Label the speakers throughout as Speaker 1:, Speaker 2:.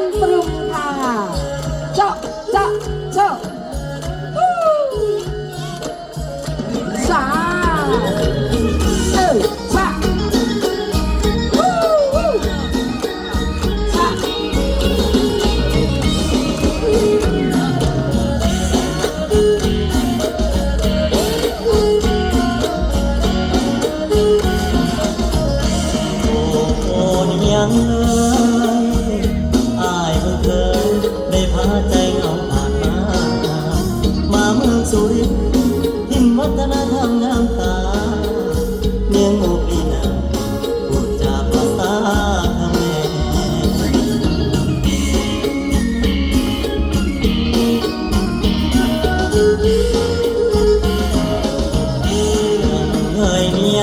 Speaker 1: ang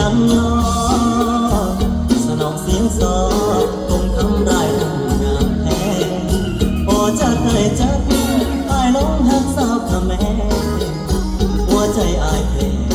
Speaker 1: กันอสนองเสียงสอคงทำได้ทำงามแท้พอจะเคยจักอายลงหักสาวขแม่หัวใจอายเพล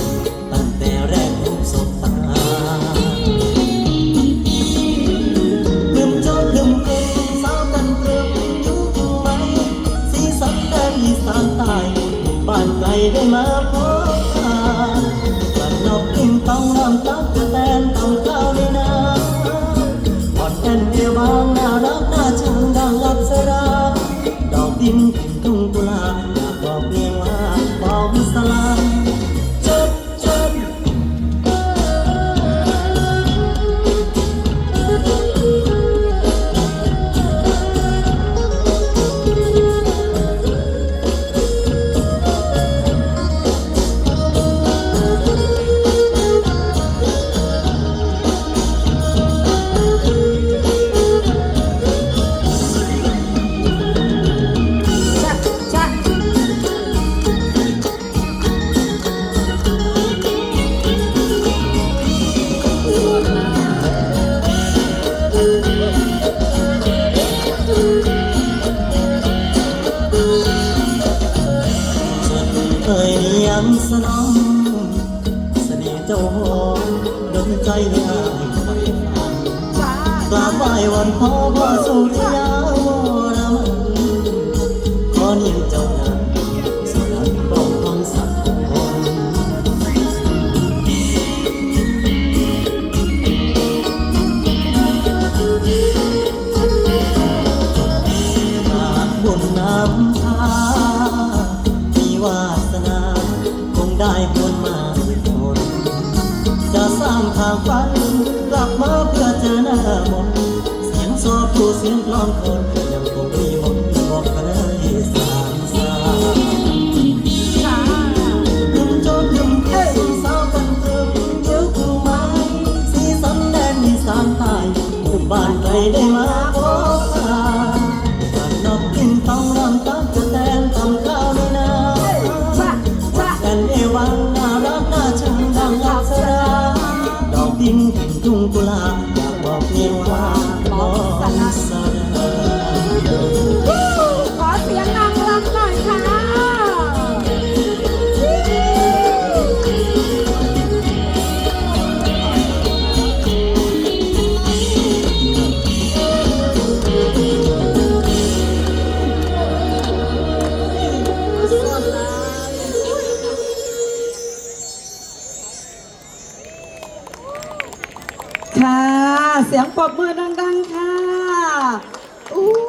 Speaker 1: ยันสนองเสน่ห์เจ้าหอมดลใจในอายไฟฝัน
Speaker 2: ก
Speaker 1: ราบไหว้วันพ่อว่าสุริยา ทางฝันกลับมาเพื่อเจอหน้ามนเสียงซอผู้เสียงกลองคนยังคงมีมนบอกเคยสาน
Speaker 2: ค่ะ
Speaker 1: เสียงปรบมือดัง
Speaker 2: ๆค่ะ